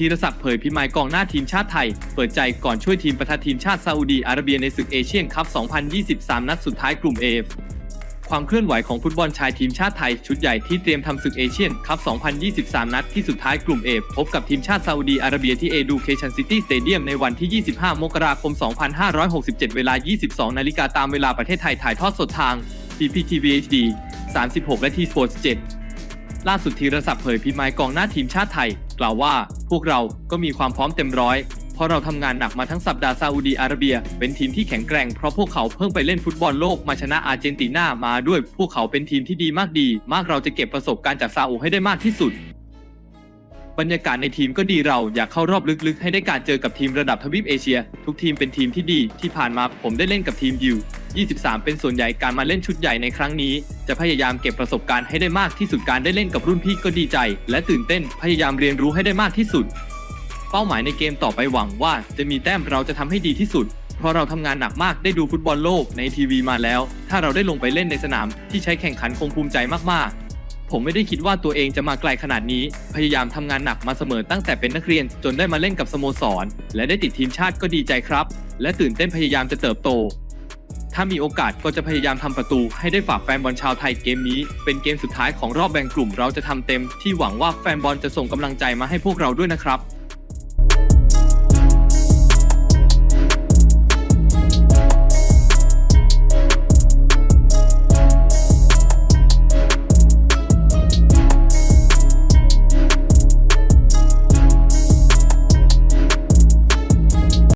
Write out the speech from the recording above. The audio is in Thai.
ธีรศักดิ์เผยพิมายกองหน้าทีมชาติไทย เปิดใจก่อนช่วยทีมประทะทีมชาติซาอุดีอาระเบียในศึกเอเชียนคัพ 2023 นัดสุดท้ายกลุ่ม A ความเคลื่อนไหวของฟุตบอลชายทีมชาติไทย ชุดใหญ่ที่เตรียมทำศึกเอเชียนคัพ 2023 นัดที่สุดท้ายกลุ่ม A พบกับทีมชาติซาอุดีอาระเบียที่ Education City Stadium ในวันที่ 25 มกราคม 2567 เวลา 22 นาฬิกาตามเวลาประเทศไทยถ่ายทอดสดทาง PPTV HD 36 และ T Sports 7 ล่าสุดธีรศักดิ์เผยพิมายกองหน้าทีมชาติไทย กล่าวว่าพวกเราก็มีความพร้อมเต็มร้อยเพราะเราทำงานหนักมาทั้งสัปดาห์ซาอุดีอาระเบีย เป็นทีมที่แข็งแกร่งเพราะพวกเขาเพิ่งไปเล่นฟุตบอลโลกมาชนะอาร์เจนตินามาด้วย พวกเขาเป็นทีมที่ดีมากดี มากเราจะเก็บประสบการณ์จากซาอุให้ได้มากที่สุด บรรยากาศในทีมก็ดีเราอยากเข้ารอบลึกๆ ให้ได้การเจอกับทีมระดับทวีปเอเชีย ทุกทีมเป็นทีมที่ดีที่ผ่านมาผมได้เล่นกับทีมยู 23 เป็นส่วนใหญ่การมาเล่นชุดใหญ่ในครั้งนี้ จะพยายามเก็บประสบการณ์ให้ได้มากที่สุดการได้เล่นกับรุ่นพี่ก็ดีใจ และตื่นเต้นพยายามเรียนรู้ให้ได้มากที่สุด เป้าหมายในเกมต่อไปหวังว่า จะมีแต้มเราจะทำให้ดีที่สุด เพราะเราทำงานหนักมากได้ดูฟุตบอลโลกในทีวีมาแล้ว ถ้าเราได้ลงไปเล่นในสนามที่ใช้แข่งขันคงภูมิใจมากๆผมไม่ได้คิดว่าตัวเองจะมาไกลขนาดนี้ พยายามทำงานหนักมาเสมอตั้งแต่เป็นนักเรียน จนได้มาเล่นกับสโมสร และได้ติดทีมชาติก็ดีใจครับ และตื่นเต้นพยายามจะเติบโต ถ้ามีโอกาสก็จะพยายามทำประตู ให้ได้ฝากแฟนบอลชาวไทยเกมนี้ เป็นเกมสุดท้ายของรอบแบ่งกลุ่มเราจะทำเต็มที่หวังว่าแฟนบอลจะส่งกำลังใจมาให้พวกเราด้วยนะครับ